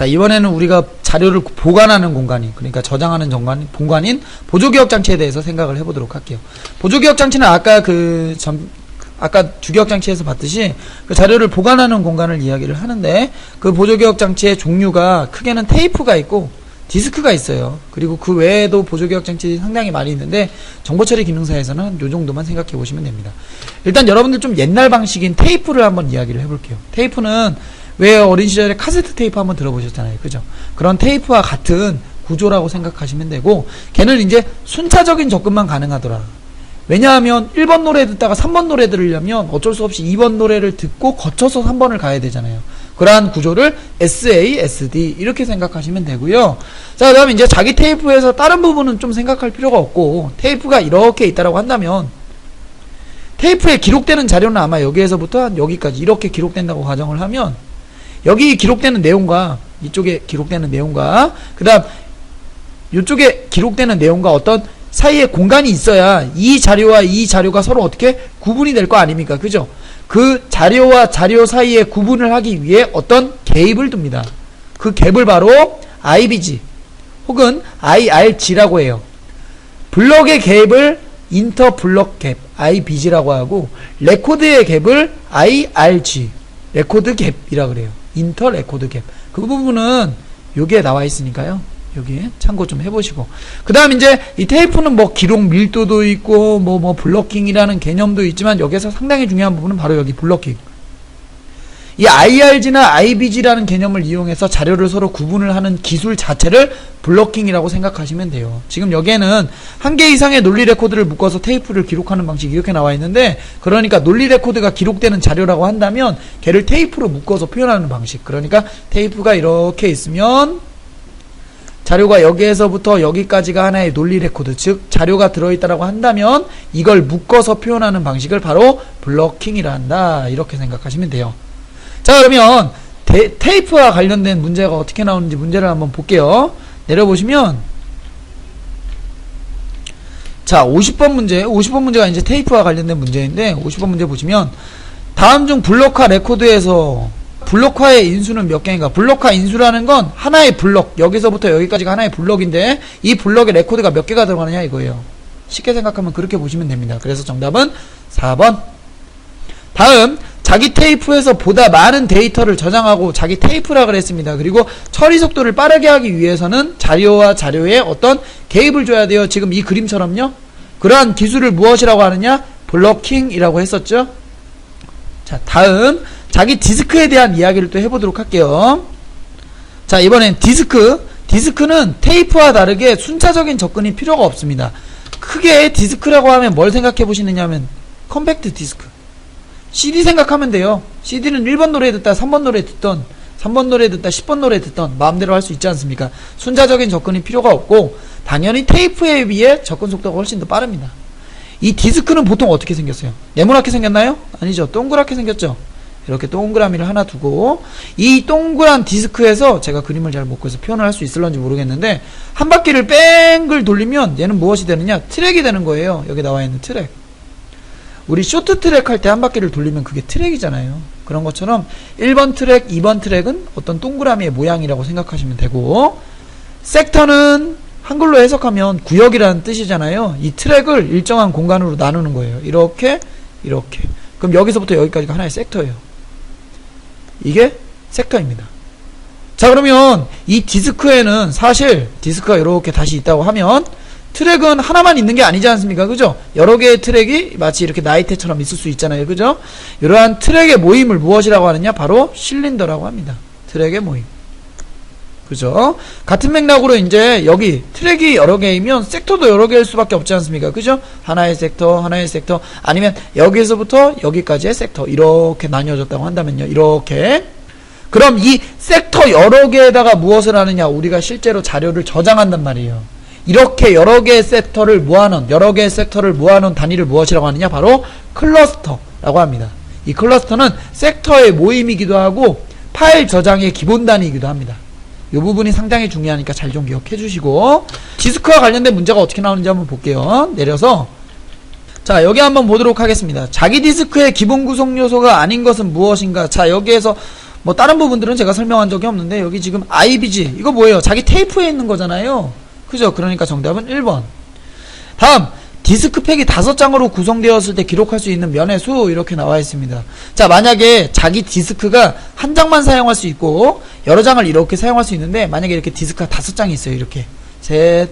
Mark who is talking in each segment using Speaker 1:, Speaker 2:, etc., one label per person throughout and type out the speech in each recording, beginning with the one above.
Speaker 1: 자, 이번에는 우리가 자료를 보관하는 공간이, 그러니까 저장하는 공간, 공간인 보조기억 장치에 대해서 생각을 해보도록 할게요. 보조기억 장치는 아까 그, 전, 아까 주기억 장치에서 봤듯이 그 자료를 보관하는 공간을 이야기를 하는데 그 보조기억 장치의 종류가 크게는 테이프가 있고 디스크가 있어요. 그리고 그 외에도 보조기억 장치 상당히 많이 있는데 정보 처리 기능사에서는 한요 정도만 생각해 보시면 됩니다. 일단 여러분들 좀 옛날 방식인 테이프를 한번 이야기를 해볼게요. 테이프는 왜 어린 시절에 카세트 테이프 한번 들어보셨잖아요. 그죠? 그런 테이프와 같은 구조라고 생각하시면 되고 걔는 이제 순차적인 접근만 가능하더라. 왜냐하면 1번 노래 듣다가 3번 노래 들으려면 어쩔 수 없이 2번 노래를 듣고 거쳐서 3번을 가야 되잖아요. 그러한 구조를 SA, SD 이렇게 생각하시면 되고요. 자, 그다음에 이제 자기 테이프에서 다른 부분은 좀 생각할 필요가 없고 테이프가 이렇게 있다라고 한다면 테이프에 기록되는 자료는 아마 여기에서부터 한 여기까지 이렇게 기록된다고 가정을 하면 여기 기록되는 내용과 이쪽에 기록되는 내용과 그 다음 이쪽에 기록되는 내용과 어떤 사이에 공간이 있어야 이 자료와 이 자료가 서로 어떻게 구분이 될 거 아닙니까? 그죠? 그 자료와 자료 사이에 구분을 하기 위해 어떤 개입을 둡니다. 그 갭을 바로 IBG 혹은 IRG라고 해요. 블럭의 갭을 인터 블럭 갭 IBG라고 하고 레코드의 갭을 IRG 레코드 갭이라 그래요. 인터 레코드 갭. 그 부분은 여기에 나와 있으니까요. 여기 참고 좀 해보시고 그 다음 이제 이 테이프는 뭐 기록 밀도도 있고 뭐뭐 블러킹이라는 개념도 있지만 여기서 상당히 중요한 부분은 바로 여기 블러킹 이 IRG나 IBG라는 개념을 이용해서 자료를 서로 구분을 하는 기술 자체를 블러킹이라고 생각하시면 돼요. 지금 여기에는 한 개 이상의 논리 레코드를 묶어서 테이프를 기록하는 방식이 이렇게 나와 있는데 그러니까 논리 레코드가 기록되는 자료라고 한다면 걔를 테이프로 묶어서 표현하는 방식. 그러니까 테이프가 이렇게 있으면 자료가 여기에서부터 여기까지가 하나의 논리 레코드, 즉 자료가 들어있다라고 한다면 이걸 묶어서 표현하는 방식을 바로 블러킹이라 한다. 이렇게 생각하시면 돼요. 자 그러면 데, 테이프와 관련된 문제가 어떻게 나오는지 문제를 한번 볼게요. 내려보시면 자 50번 문제, 50번 문제가 이제 테이프와 관련된 문제인데 50번 문제 보시면 다음 중 블록화 레코드에서 블록화의 인수는 몇 개인가? 블록화 인수라는 건 하나의 블록, 여기서부터 여기까지가 하나의 블록인데 이 블록의 레코드가 몇 개가 들어가느냐 이거예요. 쉽게 생각하면 그렇게 보시면 됩니다. 그래서 정답은 4번. 다음 자기 테이프에서 보다 많은 데이터를 저장하고 자기 테이프라 그랬습니다. 그리고 처리 속도를 빠르게 하기 위해서는 자료와 자료에 어떤 개입을 줘야 돼요. 지금 이 그림처럼요. 그러한 기술을 무엇이라고 하느냐? 블로킹이라고 했었죠. 자, 다음 자기 디스크에 대한 이야기를 또 해보도록 할게요. 자, 이번엔 디스크. 디스크는 테이프와 다르게 순차적인 접근이 필요가 없습니다. 크게 디스크라고 하면 뭘 생각해 보시느냐 하면 컴팩트 디스크. CD 생각하면 돼요. CD는 1번 노래 듣다 3번 노래 듣던 3번 노래 듣다 10번 노래 듣던 마음대로 할 수 있지 않습니까? 순차적인 접근이 필요가 없고 당연히 테이프에 비해 접근 속도가 훨씬 더 빠릅니다. 이 디스크는 보통 어떻게 생겼어요? 네모나게 생겼나요? 아니죠. 동그랗게 생겼죠. 이렇게 동그라미를 하나 두고 이 동그란 디스크에서 제가 그림을 잘 못 그려서 표현을 할 수 있을런지 모르겠는데 한 바퀴를 뺑글 돌리면 얘는 무엇이 되느냐? 트랙이 되는 거예요. 여기 나와 있는 트랙. 우리 쇼트 트랙 할 때 한 바퀴를 돌리면 그게 트랙이잖아요. 그런 것처럼 1번 트랙, 2번 트랙은 어떤 동그라미의 모양이라고 생각하시면 되고 섹터는 한글로 해석하면 구역이라는 뜻이잖아요. 이 트랙을 일정한 공간으로 나누는 거예요. 이렇게 이렇게. 그럼 여기서부터 여기까지가 하나의 섹터예요. 이게 섹터입니다. 자 그러면 이 디스크에는 사실 디스크가 이렇게 다시 있다고 하면 트랙은 하나만 있는 게 아니지 않습니까? 그죠? 여러 개의 트랙이 마치 이렇게 나이테처럼 있을 수 있잖아요. 그죠? 이러한 트랙의 모임을 무엇이라고 하느냐? 바로 실린더라고 합니다. 트랙의 모임. 그죠? 같은 맥락으로 이제 여기 트랙이 여러 개이면 섹터도 여러 개일 수밖에 없지 않습니까? 그죠? 하나의 섹터, 하나의 섹터, 아니면 여기서부터 여기까지의 섹터 이렇게 나뉘어졌다고 한다면요. 이렇게 그럼 이 섹터 여러 개에다가 무엇을 하느냐? 우리가 실제로 자료를 저장한단 말이에요. 이렇게 여러 개의 섹터를 모아놓은 여러 개의 섹터를 모아놓은 단위를 무엇이라고 하느냐? 바로 클러스터라고 합니다. 이 클러스터는 섹터의 모임이기도 하고 파일 저장의 기본 단위이기도 합니다. 이 부분이 상당히 중요하니까 잘 좀 기억해 주시고 디스크와 관련된 문제가 어떻게 나오는지 한번 볼게요. 내려서 자 여기 한번 보도록 하겠습니다. 자기 디스크의 기본 구성 요소가 아닌 것은 무엇인가? 자 여기에서 뭐 다른 부분들은 제가 설명한 적이 없는데 여기 지금 IBG 이거 뭐예요? 자기 테이프에 있는 거잖아요. 그죠? 그러니까 정답은 1번. 다음 디스크팩이 다섯 장으로 구성되었을 때 기록할 수 있는 면의 수 이렇게 나와 있습니다. 자 만약에 자기 디스크가 한 장만 사용할 수 있고 여러 장을 이렇게 사용할 수 있는데 만약에 이렇게 디스크가 다섯 장이 있어요. 이렇게 셋,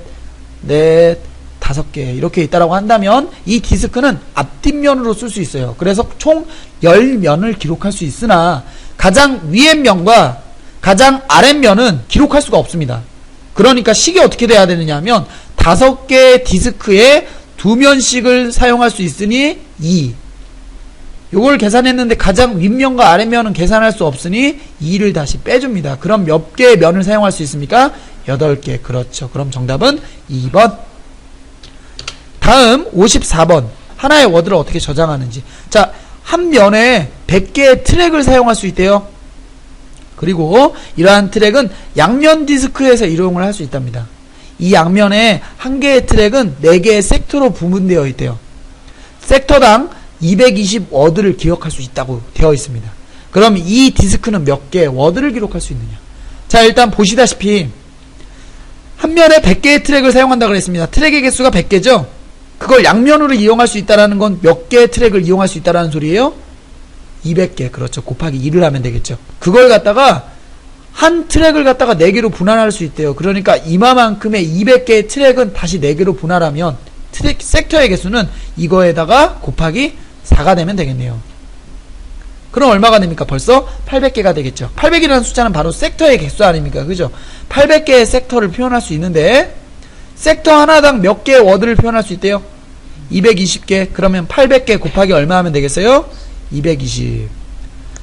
Speaker 1: 넷, 다섯 개 이렇게 있다라고 한다면 이 디스크는 앞뒷면으로 쓸 수 있어요. 그래서 총 10면을 기록할 수 있으나 가장 위의 면과 가장 아랫면은 기록할 수가 없습니다. 그러니까 식이 어떻게 돼야 되느냐 하면 다섯 개의 디스크에 두 면씩을 사용할 수 있으니 2. 요걸 계산했는데 가장 윗면과 아랫면은 계산할 수 없으니 2를 다시 빼줍니다. 그럼 몇 개의 면을 사용할 수 있습니까? 8개. 그렇죠. 그럼 정답은 2번. 다음 54번. 하나의 워드를 어떻게 저장하는지. 자, 한 면에 100개의 트랙을 사용할 수 있대요. 그리고 이러한 트랙은 양면 디스크에서 이용을 할 수 있답니다. 이 양면에 한 개의 트랙은 4개의 섹터로 부분되어 있대요. 섹터당 220 워드를 기억할 수 있다고 되어 있습니다. 그럼 이 디스크는 몇 개의 워드를 기록할 수 있느냐? 자, 일단 보시다시피 한 면에 100개의 트랙을 사용한다 그랬습니다. 트랙의 개수가 100개죠? 그걸 양면으로 이용할 수 있다라는 건 몇 개의 트랙을 이용할 수 있다라는 소리예요? 200개. 그렇죠. 곱하기 2를 하면 되겠죠. 그걸 갖다가 한 트랙을 갖다가 4개로 분할할 수 있대요. 그러니까 이마만큼의 200개의 트랙은 다시 4개로 분할하면 트랙 섹터의 개수는 이거에다가 곱하기 4가 되면 되겠네요. 그럼 얼마가 됩니까? 벌써 800개가 되겠죠. 800이라는 숫자는 바로 섹터의 개수 아닙니까? 그죠? 800개의 섹터를 표현할 수 있는데 섹터 하나당 몇 개의 워드를 표현할 수 있대요? 220개. 그러면 800개 곱하기 얼마 하면 되겠어요? 220.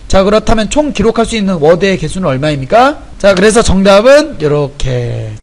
Speaker 1: 자, 그렇다면 총 기록할 수 있는 워드의 개수는 얼마입니까? 자, 그래서 정답은 이렇게